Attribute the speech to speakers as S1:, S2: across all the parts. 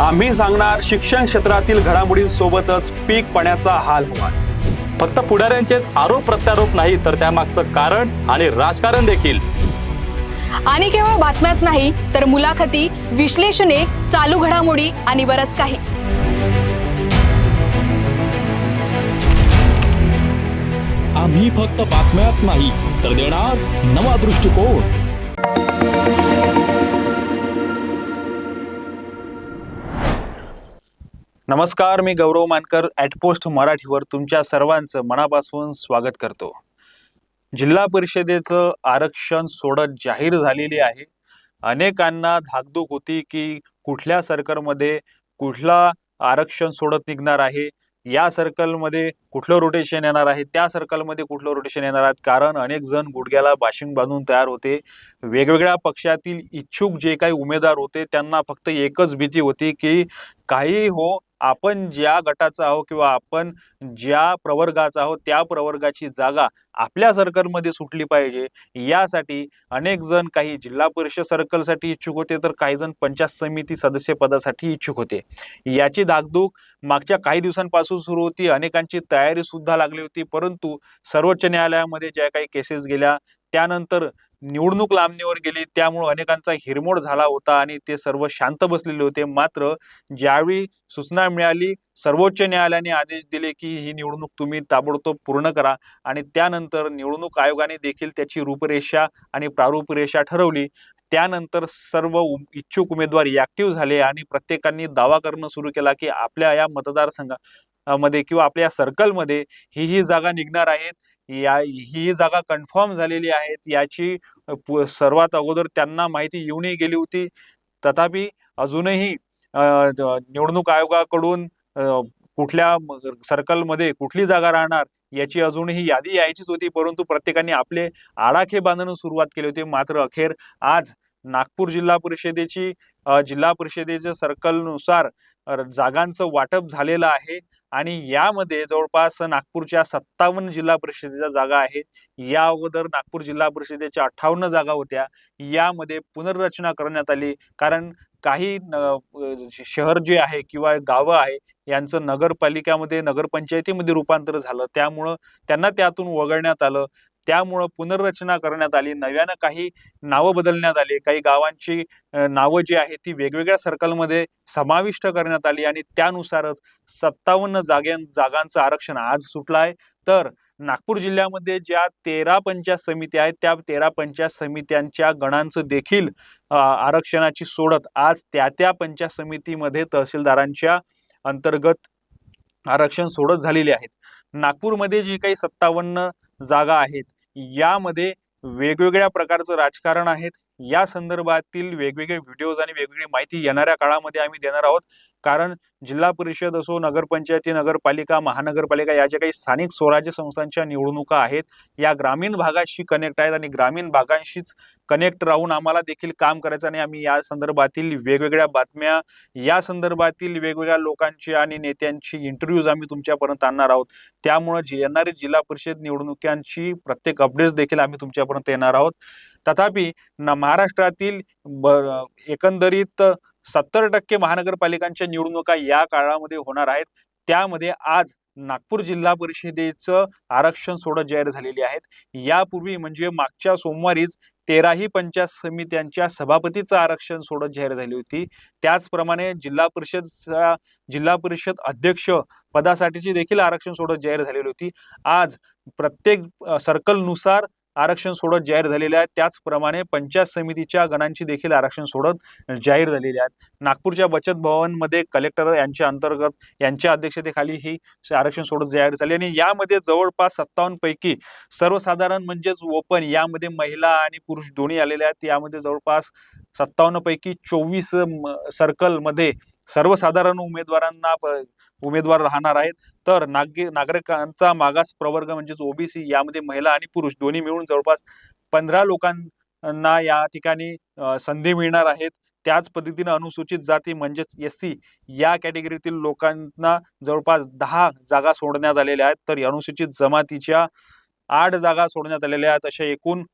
S1: आम्ही सांगणार शिक्षण क्षेत्रातील घडामोडींसोबतच पीक पाण्याचा हाल हवाल
S2: फक्त पुढाऱ्यांचेच आरोप प्रत्यारोप नाही तर त्यामागचं कारण आणि राजकारण देखील.
S3: आणि केवळ बातम्याच नाही तर मुलाखती विश्लेषणे चालू घडामोडी आणि बरंच काही.
S2: आम्ही फक्त बातम्याच नाही तर देणार नवा दृष्टिकोन.
S1: नमस्कार मी गौरव मानकर ॲटपोस्ट मराठीवर तुमच्या सर्वांचं मनापासून स्वागत करतो. जिल्हा परिषदेचं आरक्षण सोडत जाहीर झालेली आहे. अनेकांना धाकधूक होती की कुठल्या सर्कलमध्ये कुठला आरक्षण सोडत निघणार आहे या सर्कलमध्ये कुठलं रोटेशन येणार आहे त्या सर्कलमध्ये कुठलं रोटेशन येणार आहे कारण अनेक जण गुडघ्याला बाशिंग बांधून तयार होते. वेगवेगळ्या पक्षातील इच्छुक जे काही उमेदवार होते त्यांना फक्त एकच भीती होती की काही हो आपण ज्या गटाचा आहोत किंवा आपण ज्या प्रवर्गाचा आहोत त्या प्रवर्गाची जागा आपल्या सर्कलमध्ये सुटली पाहिजे. यासाठी अनेक जण काही जिल्हा परिषद सर्कलसाठी इच्छुक होते तर काही जण पंचायत समिती सदस्य पदासाठी इच्छुक होते. याची धाकधूक मागच्या काही दिवसांपासून सुरू होती. अनेकांची तयारी सुद्धा लागली होती. परंतु सर्वोच्च न्यायालयामध्ये ज्या काही केसेस गेल्या त्यानंतर निवडणूक लांबणीवर गेली त्यामुळे अनेकांचा हिरमोड झाला होता आणि ते सर्व शांत बसलेले होते. मात्र ज्यावेळी सूचना मिळाली सर्वोच्च न्यायालयाने आदेश दिले की ही निवडणूक तुम्ही ताबडतोब पूर्ण करा आणि त्यानंतर निवडणूक आयोगाने देखील त्याची रूपरेषा आणि प्रारूपरेषा ठरवली. त्यानंतर सर्व इच्छुक उमेदवार ऍक्टिव्ह झाले आणि प्रत्येकांनी दावा करणं सुरू केला की आपल्या या मतदारसंघात मध्ये किंवा आपल्या सर्कलमध्ये ही ही जागा निघणार आहेत. या ही जागा कन्फर्म झालेली आहेत. याची सर्वात अगोदर त्यांना माहिती येऊनही गेली होती. तथापि अजूनही निवडणूक आयोगाकडून कुठल्या सर्कलमध्ये कुठली जागा राहणार याची अजूनही यादी यायचीच होती. परंतु प्रत्येकाने आपले आडाखे बांधणं सुरुवात केली होती. मात्र अखेर आज नागपूर जिल्हा परिषदेची जिल्हा परिषदेच्या सर्कलनुसार जागांचं वाटप झालेलं आहे आणि यामध्ये जवळपास नागपूरच्या सत्तावन्न जिल्हा परिषदेच्या जागा आहेत. या अगोदर नागपूर जिल्हा परिषदेच्या अठ्ठावन्न जागा होत्या. यामध्ये पुनर्रचना करण्यात आली. कारण काही शहर जे आहे किंवा गावं आहे यांचं नगरपालिकामध्ये नगरपंचायतीमध्ये रूपांतर झालं. त्यामुळं त्यांना त्यातून वगळण्यात आलं. त्यामुळं पुनर्रचना करण्यात आली. नव्यानं काही नावं बदलण्यात आली. काही गावांची नावं जी आहेत ती वेगवेगळ्या सर्कलमध्ये समाविष्ट करण्यात आली आणि त्यानुसारच सत्तावन्न जाग्यां जागांचं आरक्षण आज सुटलं आहे. तर नागपूर जिल्ह्यामध्ये ज्या तेरा पंचायत समित्या आहेत त्या तेरा पंचायत समित्यांच्या गणांचं देखील आरक्षणाची सोडत आज त्या त्या पंचायत समितीमध्ये तहसीलदारांच्या अंतर्गत आरक्षण सोडत झालेली आहेत. नागपूरमध्ये जी काही सत्तावन्न जागा आहेत. यामध्ये वेगवेगळ्या प्रकारचं राजकारण आहेत. या संदर्भातील वेगवेगळे व्हिडिओज आणि वेगवेगळी माहिती येणाऱ्या काळामध्ये आम्ही देणार आहोत. कारण जिल्हा परिषद असो नगरपंचायती नगरपालिका महानगरपालिका या ज्या काही स्थानिक स्वराज्य संस्थांच्या निवडणुका आहेत या ग्रामीण भागाशी कनेक्ट आहेत आणि ग्रामीण भागांशीच कनेक्ट राहून आम्हाला देखील काम करायचं आणि आम्ही या संदर्भातील वेगवेगळ्या बातम्या या संदर्भातील वेगवेगळ्या लोकांची आणि नेत्यांची इंटरव्ह्यूज आम्ही तुमच्यापर्यंत आणणार आहोत. त्यामुळे येणारी जिल्हा परिषद निवडणुकांची प्रत्येक अपडेट्स देखील आम्ही तुमच्यापर्यंत येणार आहोत. तथापि न महाराष्ट्रातील ब- एकंदरीत सत्तर टक्के महानगरपालिकांच्या निवडणुका या काळामध्ये होणार आहेत. त्यामध्ये आज नागपूर जिल्हा परिषदेचं आरक्षण सोडत जाहीर झालेली आहेत. यापूर्वी म्हणजे मागच्या सोमवारीच तेराही पंचायत समित्यांच्या सभापतीचं आरक्षण सोडत जाहीर झाली होती. त्याचप्रमाणे जिल्हा परिषद जिल्हा परिषद अध्यक्ष पदासाठीची देखील आरक्षण सोडत जाहीर झालेली होती. आज प्रत्येक सर्कलनुसार आरक्षण सोडत जाहीर झालेले आहेत. त्याचप्रमाणे पंचायत समितीच्या गणांची देखील आरक्षण सोडत जाहीर झालेली आहेत. नागपूरच्या बचत भवनमध्ये कलेक्टर यांच्या अंतर्गत यांच्या अध्यक्षतेखाली ही आरक्षण सोडत जाहीर झाली आणि यामध्ये जवळपास सत्तावन्न पैकी सर्वसाधारण म्हणजेच ओपन यामध्ये महिला आणि पुरुष दोन्ही आलेले आहेत. यामध्ये जवळपास सत्तावन्न पैकी चोवीस सर्कलमध्ये सर्वसाधारण उमेदवारांना उमेदवार राहणार आहेत. तर नाग नागरिकांचा मागास प्रवर्ग म्हणजेच ओबीसी यामध्ये महिला आणि पुरुष दोन्ही मिळून जवळपास पंधरा लोकांना या ठिकाणी संधी मिळणार आहेत. त्याच पद्धतीने अनुसूचित जाती म्हणजेच एस सी या कॅटेगरीतील लोकांना जवळपास दहा जागा सोडण्यात आलेल्या आहेत. तर अनुसूचित जमातीच्या आठ जागा सोडण्यात आलेल्या आहेत. अशा एकूण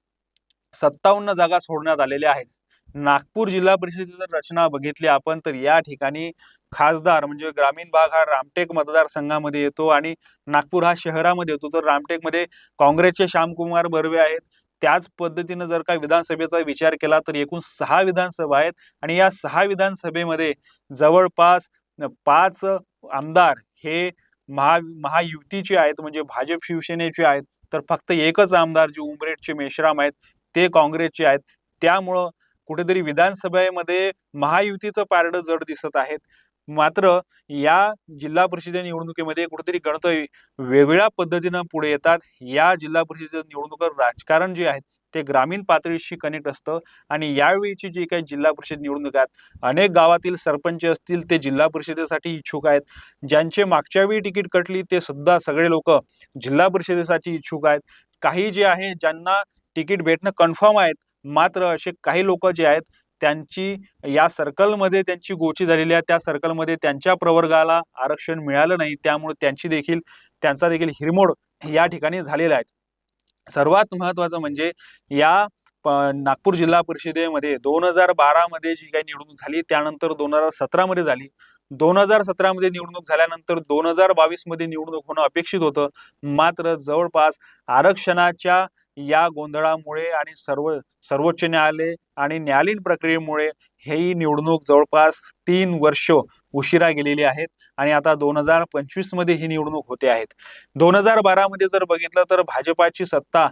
S1: सत्तावन्न जागा सोडण्यात आलेल्या आहेत. नागपूर जिल्हा परिषदेची जर रचना बघितली आपण तर या ठिकाणी खासदार म्हणजे ग्रामीण भाग हा रामटेक मतदारसंघामध्ये येतो आणि नागपूर हा शहरामध्ये येतो. तर रामटेकमध्ये काँग्रेसचे श्यामकुमार बर्वे आहेत. त्याच पद्धतीनं जर का विधानसभेचा विचार केला तर एकूण सहा विधानसभा आहेत आणि या सहा विधानसभेमध्ये जवळपास पाच आमदार हे महा महायुतीचे आहेत म्हणजे भाजप शिवसेनेचे आहेत. तर फक्त एकच आमदार जे उमरेडचे मेश्राम आहेत ते काँग्रेसचे आहेत. त्यामुळं कुठेतरी विधानसभेमध्ये महायुतीचं पारडं जड दिसत आहेत. मात्र या जिल्हा परिषदे निवडणुकीमध्ये कुठेतरी गणत वेगळ्या पद्धतीनं पुढे येतात. या जिल्हा परिषद निवडणुका राजकारण जे आहेत ते ग्रामीण पातळीशी कनेक्ट असतं आणि यावेळीची जी काही जिल्हा परिषद निवडणूक आहेत अनेक गावातील सरपंच असतील ते जिल्हा परिषदेसाठी इच्छुक आहेत. ज्यांचे मागच्या वेळी तिकीट कटली ते सुद्धा सगळे लोक जिल्हा परिषदेसाठी इच्छुक आहेत. काही जे आहे ज्यांना तिकीट भेटणं कन्फर्म आहेत मात्र असे काही लोक जे आहेत त्यांची या सर्कलमध्ये त्यांची गोची झालेली आहे. त्या सर्कलमध्ये त्यांच्या प्रवर्गाला आरक्षण मिळालं नाही. त्यामुळे त्यांची देखील त्यांचा देखील हिरमोड या ठिकाणी झालेला आहे. सर्वात महत्वाचं म्हणजे या प- नागपूर जिल्हा परिषदेमध्ये दोन हजार बारामध्ये जी काही निवडणूक झाली त्यानंतर दोन हजार सतरामध्ये झाली. दोन हजार सतरामध्ये निवडणूक झाल्यानंतर दोन हजार बावीसमध्ये निवडणूक होणं अपेक्षित होतं. मात्र जवळपास आरक्षणाच्या या गोंधळामुळे आणि सर्व सर्वोच्च न्यायालय आणि न्यायालयीन प्रक्रियेमुळे ही निवडणूक जवळपास तीन वर्ष उशिरा गेलेली आहेत आणि आता दोन हजार पंचवीसमध्ये ही निवडणूक होते आहेत. दोन हजार बारा मध्ये जर बघितलं तर भाजपाची सत्ता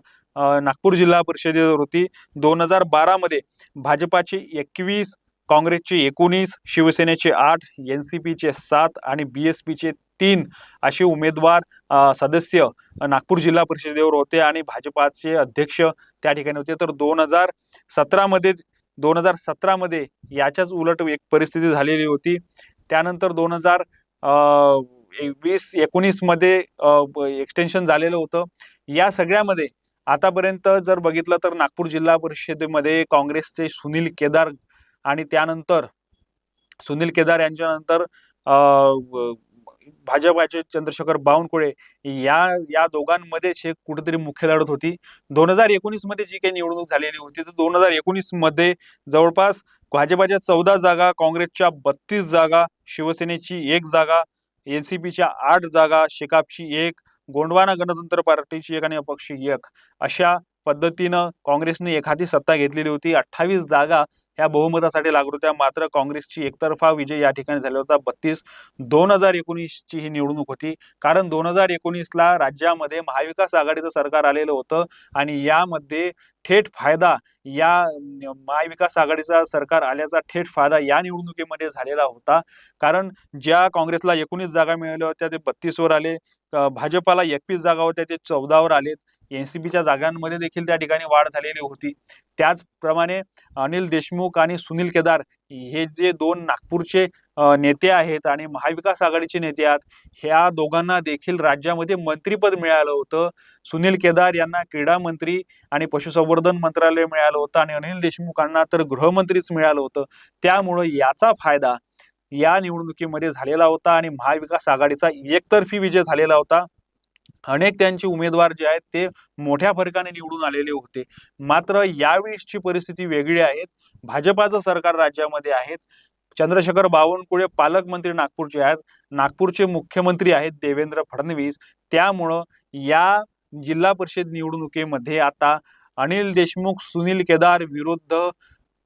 S1: नागपूर जिल्हा परिषदेवर होती. दोन हजार बारा मध्ये भाजपाचे एकवीस काँग्रेसचे एकोणीस शिवसेनेचे आठ एन सी पीचे सात आणि बी एस पीचे तीन असे उमेदवार सदस्य नागपूर जिल्हा परिषदेवर होते आणि भाजपाचे अध्यक्ष त्या ठिकाणी होते. तर दोन हजार सतरामध्ये दोन हजार सतरामध्ये याच्याच उलट एक परिस्थिती झालेली होती. त्यानंतर दोन हजार वीस एकोणीसमध्ये एक्सटेन्शन झालेलं होतं. या सगळ्यामध्ये आतापर्यंत जर बघितलं तर नागपूर जिल्हा परिषदेमध्ये काँग्रेसचे सुनील केदार आणि त्यानंतर सुनील केदार यांच्यानंतर भाजपाचे चंद्रशेखर बावनकुळे या या दोघांमध्येच हे कुठेतरी मुख्य लढत होती. दोन हजार एकोणीसमध्ये जी काही निवडणूक झालेली होती तर दोन हजार एकोणीसमध्ये जवळपास भाजपाच्या चौदा जागा काँग्रेसच्या बत्तीस जागा शिवसेनेची एक जागा एनसीपीच्या आठ जागा शेकापची एक गोंडवाना गणतंत्र पार्टीची एक आणि अपक्षी एक. अशा पद्धतीनं काँग्रेसने एखादी सत्ता घेतलेली होती. अठ्ठावीस जागा ह्या बहुमतासाठी लागत होत्या. मात्र काँग्रेसची एकतर्फा विजय या ठिकाणी झाला होता बत्तीस दोन हजार एकोणीसची ही निवडणूक होती. कारण दोन हजार एकोणीसला राज्यामध्ये महाविकास आघाडीचं सरकार आलेलं होतं आणि यामध्ये थेट फायदा या महाविकास आघाडीचा सरकार आल्याचा थेट फायदा या निवडणुकीमध्ये झालेला होता. कारण ज्या काँग्रेसला एकोणीस जागा मिळाल्या होत्या ते बत्तीसवर आले. भाजपाला एकवीस जागा होत्या ते चौदावर आलेत. एनसीपीच्या जागांमध्ये देखील त्या ठिकाणी वाढ झालेली होती. त्याचप्रमाणे अनिल देशमुख आणि सुनील केदार हे जे दोन नागपूरचे नेते आहेत आणि महाविकास आघाडीचे नेते आहेत ह्या दोघांना देखील राज्यामध्ये मंत्रीपद मिळालं होतं. सुनील केदार यांना क्रीडा मंत्री आणि पशुसंवर्धन मंत्रालय मिळालं होतं आणि अनिल देशमुखांना तर गृहमंत्रीच मिळालं होतं. त्यामुळं याचा फायदा या निवडणुकीमध्ये झालेला होता आणि महाविकास आघाडीचा एकतर्फी विजय झालेला होता. अनेक त्यांचे उमेदवार जे आहेत ते मोठ्या फरकाने निवडून आलेले होते. मात्र यावेळेसची परिस्थिती वेगळी आहे. भाजपाचं सरकार राज्यामध्ये आहेत चंद्रशेखर बावनकुळे पालकमंत्री नागपूरचे आहेत. नागपूरचे मुख्यमंत्री आहेत देवेंद्र फडणवीस. त्यामुळं या जिल्हा परिषद निवडणुकीमध्ये आता अनिल देशमुख सुनील केदार विरुद्ध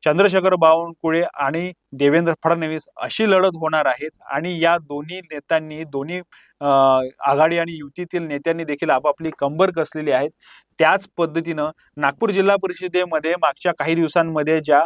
S1: चंद्रशेखर बावनकुळे आणि देवेंद्र फडणवीस अशी लढत होणार आहेत. आणि या दोन्ही नेत्यांनी दोन्ही आघाडी आणि युतीतील नेत्यांनी देखील आपापली कंबर कसलेली आहेत. त्याच पद्धतीनं नागपूर जिल्हा परिषदेमध्ये मागच्या काही दिवसांमध्ये ज्या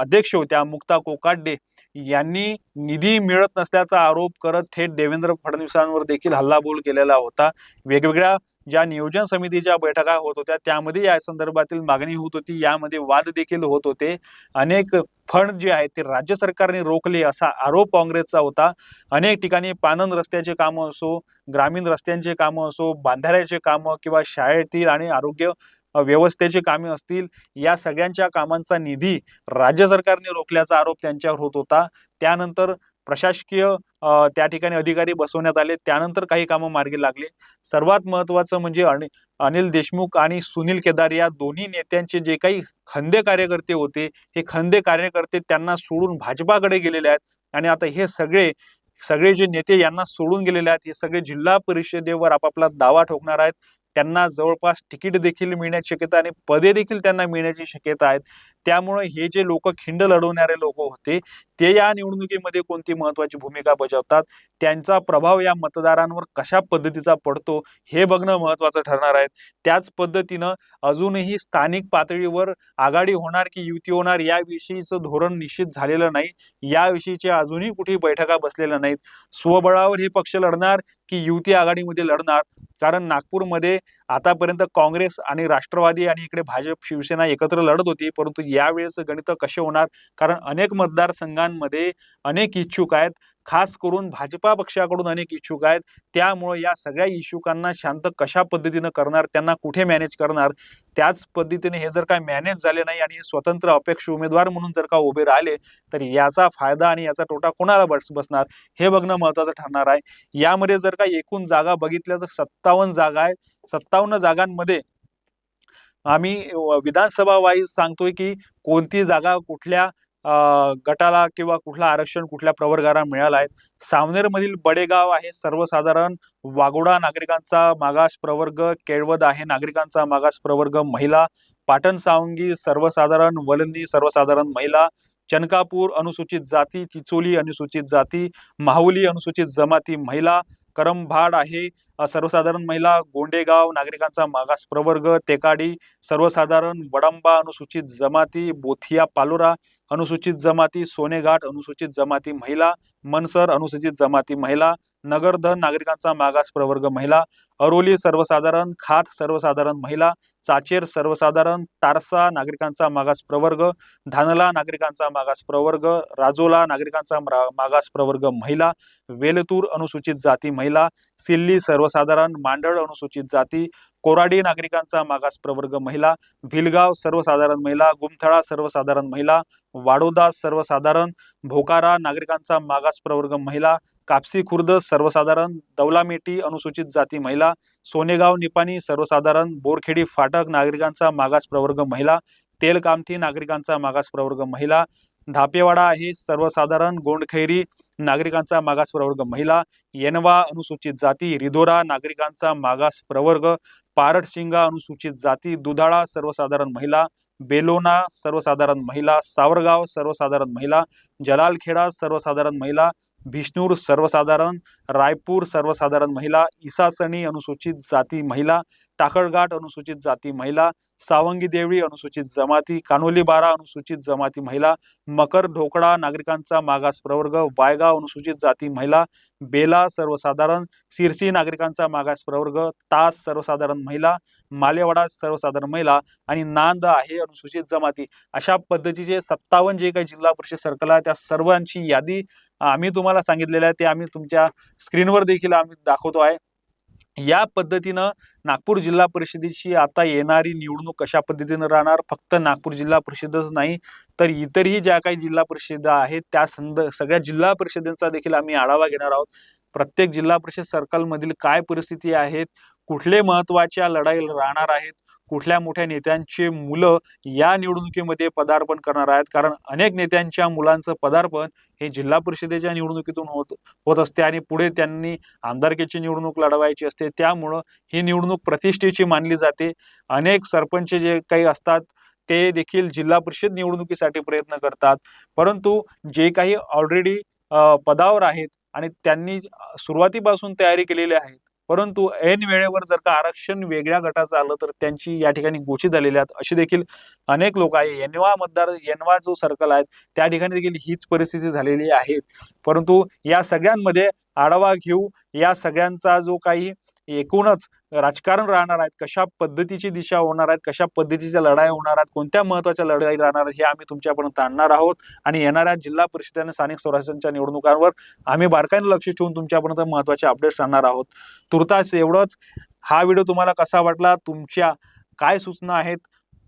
S1: अध्यक्ष होत्या मुक्ता कोकाडे यांनी निधी मिळत नसल्याचा आरोप करत थेट देवेंद्र फडणवीसांवर देखील हल्लाबोल केलेला होता. वेगवेगळ्या ज्या नियोजन समितीच्या बैठका होत होत्या त्यामध्ये या संदर्भातील मागणी होत होती. यामध्ये वाद देखील होत होते. अनेक फंड जे आहेत ते राज्य सरकारने रोखले असा आरोप काँग्रेसचा होता. अनेक ठिकाणी पानंद रस्त्याचे कामं असो ग्रामीण रस्त्यांचे कामं असो बांधाऱ्याचे कामं किंवा शाळेतील आणि आरोग्य व्यवस्थेचे कामे असतील या सगळ्यांच्या कामांचा निधी राज्य सरकारने रोखल्याचा आरोप त्यांच्यावर होत होता. त्यानंतर प्रशासकीय त्या ठिकाणी अधिकारी बसवण्यात आले. त्यानंतर काही कामं मार्गी लागली. सर्वात महत्वाचं म्हणजे अनि- अनिल देशमुख आणि सुनील केदार या दोन्ही नेत्यांचे जे काही खंदे कार्यकर्ते होते हे खंदे कार्यकर्ते त्यांना सोडून भाजपाकडे गेलेले आहेत. आणि आता हे सगळे सगळे जे नेते यांना सोडून गेलेले आहेत हे सगळे जिल्हा परिषदेवर आपापला दावा ठोकणार आहेत. त्यांना जवळपास तिकीट देखील मिळण्याची शक्यता आणि पदे देखील त्यांना मिळण्याची शक्यता आहेत. त्यामुळे हे जे लोक खिंड लढवणारे लोक होते ते या निवडणुकीमध्ये कोणती महत्वाची भूमिका बजावतात? त्यांचा प्रभाव या मतदारांवर कशा पद्धतीचा पडतो? हे बघणं महत्वाचं ठरणार आहे. त्याच पद्धतीनं अजूनही स्थानिक पातळीवर आघाडी होणार की युती होणार याविषयीचं धोरण निश्चित झालेलं नाही. याविषयीच्या अजूनही कुठेही बैठका बसलेल्या नाहीत. स्वबळावर हे पक्ष लढणार की युती आघाडीमध्ये लढणार? कारण नागपूरमध्ये आतापर्यंत काँग्रेस आणि राष्ट्रवादी आणि इकडे भाजप शिवसेना एकत्र लढत होती परंतु यावेळेस गणित कसे होणार? कारण अनेक मतदारसंघांमध्ये अनेक इच्छुक आहेत. खास करून भाजपा पक्षाकडून अनेक इच्छुक आहेत. त्यामुळे या सगळ्या इच्छुकांना शांत कशा पद्धतीनं करणार त्यांना कुठे मॅनेज करणार? त्याच पद्धतीने हे जर काय मॅनेज झाले नाही आणि हे स्वतंत्र अपेक्ष उमेदवार म्हणून जर का उभे राहिले तर याचा फायदा आणि याचा तोटा कोणाला बस बसणार? हे बघणं महत्वाचं ठरणार आहे. यामध्ये जर का एकूण जागा बघितल्या तर सत्तावन्न जागा आहे सत्ता सत्तावन्न जागांमध्ये आम्ही विधानसभा वाईज सांगतोय की कोणती जागा कुठल्या गटाला किंवा कुठला आरक्षण कुठल्या प्रवर्गाला मिळाला आहे. सावनेरमधील बडेगाव आहे सर्वसाधारण. वागोडा नागरिकांचा मागास प्रवर्ग केळवद आहे नागरिकांचा मागास प्रवर्ग महिला. पाटण सावंगी सर्वसाधारण वलंदी सर्वसाधारण महिला. चनकापूर अनुसूचित जाती चिचोली अनुसूचित जाती. माहुली अनुसूचित जमाती महिला. करमभाड आहे. सर्वसाधारण महिला गोंडेगाव नागरिकांचा मागास प्रवर्ग तेकाडी सर्वसाधारण वडंबा अनुसूचित जमाती बोथिया पालोरा अनुसूचित जमाती सोनेघाट अनुसूचित जमाती महिला मनसर अनुसूचित जमाती महिला नगरधन नागरिकांचा मागास प्रवर्ग महिला अरोली सर्वसाधारण खात सर्वसाधारण महिला चाचेर सर्वसाधारण तारसा नागरिकांचा मागास प्रवर्ग धानला नागरिकांचा मागास प्रवर्ग राजोला नागरिकांचा मागास प्रवर्ग महिला वेलतूर अनुसूचित जाती महिला सिल्ली सर्वसाधारण मांडळ अनुसूचित जाती कोराडी नागरिकांचा मागास प्रवर्ग महिला भिलगाव सर्वसाधारण महिला गुमथळा सर्वसाधारण महिला वाडोदा सर्वसाधारण भोकारा नागरिकांचा मागास प्रवर्ग महिला कापसी खुर्द सर्वसाधारण दौलामेटी अनुसूचित जाती महिला सोनेगाव निपाणी सर्वसाधारण बोरखेडी फाटक नागरिकांचा मागास प्रवर्ग महिला तेलकामठी नागरिकांचा मागास प्रवर्ग महिला धापेवाडा आहे सर्वसाधारण गोंडखैरी नागरिकांचा मागास प्रवर्ग महिला येनवा अनुसूचित जाती रिधोरा नागरिकांचा मागास प्रवर्ग पारटशिंगा अनुसूचित जाती दुधाळा सर्वसाधारण महिला बेलोना सर्वसाधारण महिला सावरगाव सर्वसाधारण महिला जलालखेडा सर्वसाधारण महिला भिष्णूर सर्वसाधारण रायपूर सर्वसाधारण महिला इसासणी अनुसूचित जाती महिला टाकळघाट अनुसूचित जाती महिला सावंगी देवळी अनुसूचित जमाती कानोली बारा अनुसूचित जमाती महिला मकर ढोकळा नागरिकांचा मागास प्रवर्ग वायगाव अनुसूचित जाती महिला बेला सर्वसाधारण सिरसी नागरिकांचा मागास प्रवर्ग तास सर्वसाधारण महिला मालेवाडा सर्वसाधारण महिला आणि नांद आहे अनुसूचित जमाती. अशा पद्धतीचे सत्तावन्न जे काही जिल्हा परिषद सर्कल आहे त्या सर्वांची यादी आम्ही तुम्हाला सांगितलेलं आहे ते आम्ही तुमच्या स्क्रीनवर देखील आम्ही दाखवतो आहे. या पद्धतीनं नागपूर जिल्हा परिषदेची आता येणारी निवडणूक कशा पद्धतीनं राहणार? फक्त नागपूर जिल्हा परिषदच नाही तर इतरही ज्या काही जिल्हा परिषदा आहेत त्या संद सगळ्या जिल्हा परिषदेचा देखील आम्ही आढावा घेणार आहोत. प्रत्येक जिल्हा परिषद सर्कलमधील काय परिस्थिती आहेत कुठले महत्त्वाच्या लढाई राहणार आहेत कुठल्या मोठ्या नेत्यांचे मुलं या निवडणुकीमध्ये पदार्पण करणार आहेत? कारण अनेक नेत्यांच्या मुलांचं पदार्पण हे जिल्हा परिषदेच्या निवडणुकीतून होत होत असते आणि पुढे त्यांनी आमदारकीची निवडणूक लढवायची असते. त्यामुळं ही निवडणूक प्रतिष्ठेची मानली जाते. अनेक सरपंच जे काही असतात ते देखील जिल्हा परिषद निवडणुकीसाठी प्रयत्न करतात. परंतु जे काही ऑलरेडी पदावर आहेत आणि त्यांनी सुरुवातीपासून तयारी केलेली आहे परंतु ऐन वेळेवर जर का आरक्षण वेगळ्या गटाचं आलं तर त्यांची या ठिकाणी गोची झालेली आहेत. अशी देखील अनेक लोक आहे येनवा मतदार येनवा जो सर्कल आहेत त्या ठिकाणी देखील हीच परिस्थिती झालेली आहे. परंतु या सगळ्यांमध्ये आढावा घेऊ या सगळ्यांचा जो काही एकूणच राजकारण राहणार आहेत कशा पद्धतीची दिशा होणार आहेत कशा पद्धतीच्या लढाई होणार आहेत कोणत्या महत्त्वाच्या लढाई राहणार आहेत हे आम्ही तुमच्यापर्यंत आणणार आहोत. आणि येणाऱ्या जिल्हा परिषद आणि स्थानिक स्वराज्यांच्या निवडणुकांवर आम्ही बारकाईने लक्ष ठेवून तुमच्यापर्यंत महत्त्वाचे अपडेट्स आणणार आहोत. तुर्तास एवढंच हा व्हिडिओ तुम्हाला कसा वाटला तुमच्या काय सूचना आहेत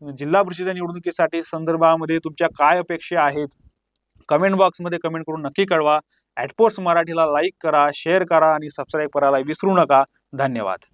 S1: जिल्हा परिषद निवडणुकीसाठी संदर्भामध्ये तुमच्या काय अपेक्षा आहेत कमेंट बॉक्समध्ये कमेंट करून नक्की कळवा. ॲटपोर्ट्स मराठीला लाईक करा शेअर करा आणि सबस्क्राईब करायला विसरू नका. धन्यवाद.